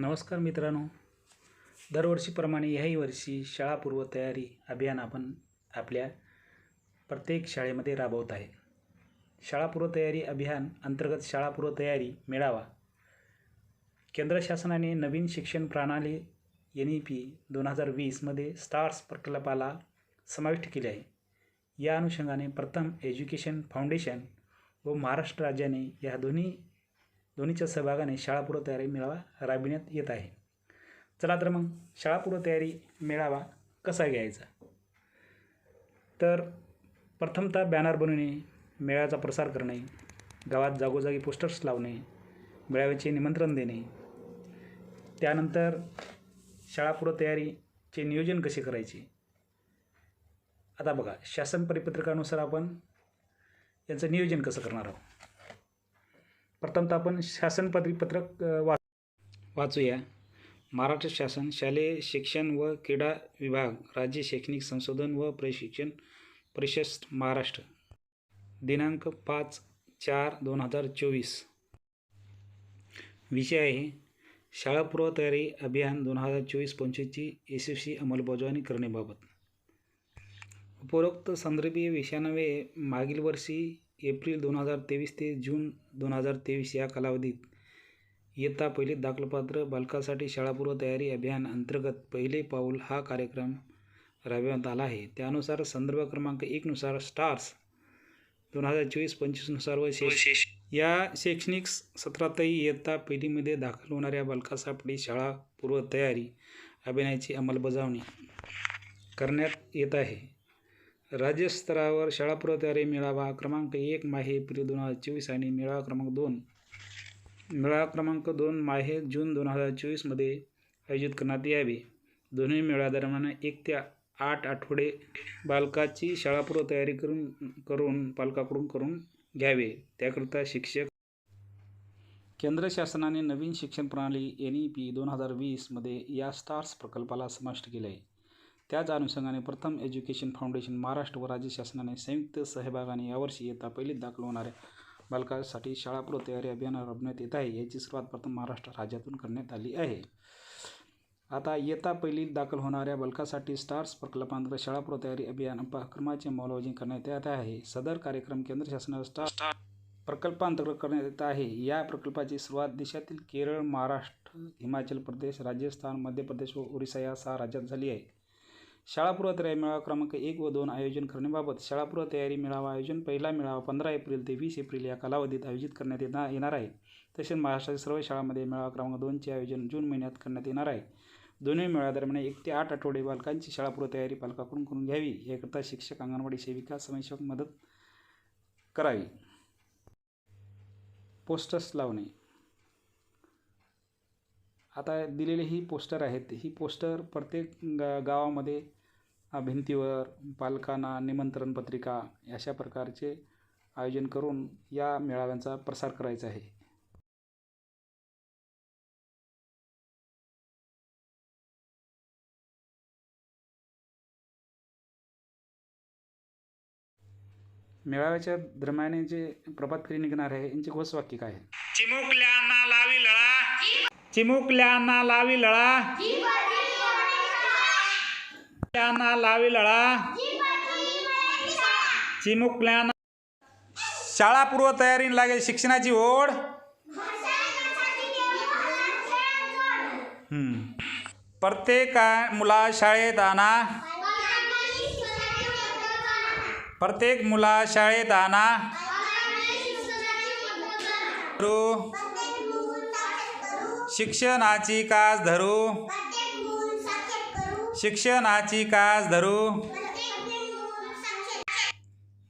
नमस्कार मित्रांनो. दरवर्षीप्रमाणे ह्याही वर्षी शाळापूर्व तयारी अभियान आपण आपल्या प्रत्येक शाळेमध्ये राबवत आहे. शाळापूर्व तयारी अभियान अंतर्गत शाळापूर्व तयारी मेळावा. केंद्र शासनाने नवीन शिक्षण प्रणाली एन ई पी दोन हजार वीसमध्ये स्टार्स प्रकल्पाला समाविष्ट केले आहे. या अनुषंगाने प्रथम एज्युकेशन फाउंडेशन व महाराष्ट्र राज्याने या दोन्ही दोन्हीच्या सहभागाने शाळापूर्व तयारी मेळावा राबविण्यात येत आहे. चला तर मग शाळापूर्व तयारी मेळावा कसा घ्यायचा? तर प्रथमतः बॅनर बनवणे मेळाव्याचा प्रसार करणे गावात जागोजागी पोस्टर्स लावणे मेळाव्याचे निमंत्रण देणे. त्यानंतर शाळापूर्व तयारीचे नियोजन कसे करायचे? आता बघा शासन परिपत्रकानुसार आपण यांचं नियोजन कसं करणार आहोत? प्रथमतः आपण शासन परिपत्रक वा वाचूया. महाराष्ट्र शासन शालेय शिक्षण व क्रीडा विभाग राज्य शैक्षणिक संशोधन व प्रशिक्षण परिषद महाराष्ट्र. दिनांक पाच चार दोन हजार चोवीस. विषय आहे शाळापूर्व तयारी अभियान दोन हजार चोवीस पंचवीसची यशस्वी अंमलबजावणी करण्याबाबत. उपरोक्त संदर्भीय विषयानवे मागील वर्षी एप्रिल दोन हजार तेवीस ते जून दोन हजार तेवीस या कालावधीत इयत्ता पहिलीत दाखलपात्र बालकासाठी शाळापूर्व तयारी अभियान अंतर्गत पहिले पाऊल हा कार्यक्रम राबविण्यात आला आहे. त्यानुसार संदर्भ क्रमांक एकनुसार स्टार्स दोन हजार चोवीस पंचवीसनुसार व शेष या शैक्षणिक सत्रातही इयत्ता पहिलीमध्ये दाखल होणाऱ्या बालकासाठी शाळापूर्व तयारी अभियानाची अंमलबजावणी करण्यात येत आहे. राज्यस्तरावर शाळा तयारी मेळावा क्रमांक एक माहे एप्रिल दोन हजार चोवीस आणि मेळावा क्रमांक दोन. मेळावा क्रमांक दोन माहे जून दोन हजार चोवीसमध्ये आयोजित करण्यात यावे. दोन्ही मेळाव्यादरम्यान एक ते आठ आठवडे बालकाची शाळापूर्व तयारी करून करून पालकाकडून करून घ्यावे. त्याकरिता शिक्षक केंद्र शासनाने नवीन शिक्षण प्रणाली एन ई पी दोन हजार वीसमध्ये या स्टार्स प्रकल्पाला समाविष्ट केले आहे त्याच अनुषंगाने प्रथम एज्युकेशन फाउंडेशन महाराष्ट्र व राज्य शासनाने संयुक्त सहभागाने यावर्षी येता पहिलीत दाखल होणाऱ्या बालकासाठी शाळापूर्व तयारी अभियान राबवण्यात येत आहे याची सुरुवात प्रथम महाराष्ट्र राज्यातून करण्यात आली आहे. आता इयत्ता पहिलीत दाखल होणाऱ्या बालकासाठी स्टार्स प्रकल्पांतर्गत शाळापूर्व तयारी अभियान उपक्रमाची अंमलबजावणी करण्यात येत आहे. सदर कार्यक्रम केंद्र शासनाचा स्टार प्रकल्पांतर्गत करण्यात येत आहे. या प्रकल्पाची सुरुवात देशातील केरळ महाराष्ट्र हिमाचल प्रदेश राजस्थान मध्य प्रदेश व ओरिसा या सहा राज्यात झाली आहे. शाळापूर्व तयारी मेळावा क्रमांक एक व दोन आयोजन करण्याबाबत शाळापूर्व तयारी मेळावा आयोजन पहिला मेळावा पंधरा एप्रिल ते वीस एप्रिल या कालावधीत आयोजित करण्यात येणार येणार आहे. तसेच महाराष्ट्रातील सर्व शाळांमध्ये मेळावा क्रमांक दोनचे आयोजन जून महिन्यात करण्यात येणार आहे. दोन्ही मेळाव्यादरम्यान एक ते आठ आठवडे बालकांची शाळापूर्व तयारी पालकाकडून करून घ्यावी. याकरिता शिक्षक अंगणवाडी सेविका समावेशक मदत करावी. पोस्टर्स लावणे. आता दिलेले ही पोस्टर आहेत. ही पोस्टर प्रत्येक गा गावामध्ये भिंतीवर पालकांना निमंत्रण पत्रिका अशा प्रकारचे आयोजन करून या मेळाव्यांचा प्रसार करायचा आहे. मेळाव्याच्या दरम्यान जे प्रभात फेरी निघणार आहे यांचे घोषवाक्य काय आहे? चिमुकल्यांना लावी लळा. चिमुकल्यांना लावी लळा. चिमुकल्यांना लावी लळा. चिमुकल्यांना शाळापूर्व तयारी लागेल शिक्षणाची ओढ. प्रत्येक मुला शाळेत आणा. प्रत्येक मुला शाळेत आणा. शिक्षणाची कास धरू. शिक्षणाची कास धरू.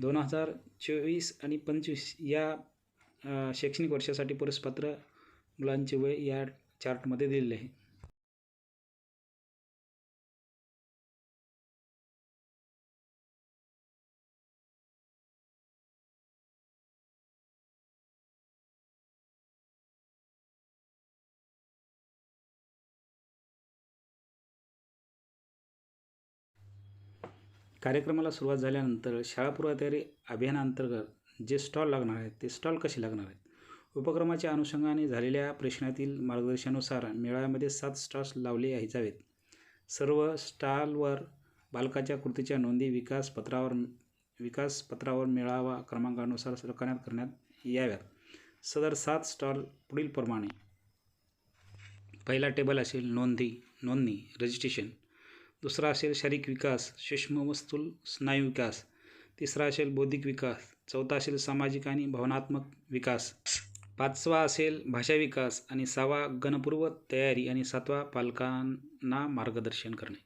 दोन हजार चोवीस आणि पंचवीस या शैक्षणिक वर्षासाठी पुरस्पात्र मुलांचे वय या चार्टमध्ये दिलेले आहे. कार्यक्रमाला सुरुवात झाल्यानंतर शाळापूर्व तयारी अभियानांतर्गत जे स्टॉल लागणार आहेत ते स्टॉल कसे लागणार आहेत? उपक्रमाच्या अनुषंगाने झालेल्या प्रश्नातील मार्गदर्शनानुसार मेळाव्यामध्ये सात स्टॉल्स लावले जावेत. सर्व स्टॉलवर बालकाच्या कृतीच्या नोंदी विकास पत्रावर विकास पत्रावर मेळावा क्रमांकानुसार रखण्यात करण्यात याव्यात. सदर सात स्टॉल पुढीलप्रमाणे. पहिला टेबल असेल नोंदी नोंदणी रजिस्ट्रेशन. दुसरा असेल शारीरिक विकास सूक्ष्म वस्तूल स्नायू विकास. तिसरा असेल बौद्धिक विकास. चौथा असेल सामाजिक आणि भावनात्मक विकास. पाचवा असेल भाषा विकास आणि सहावा गणपूर्व तयारी आणि सातवा पालकांना मार्गदर्शन करणे.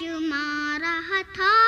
आज मारा था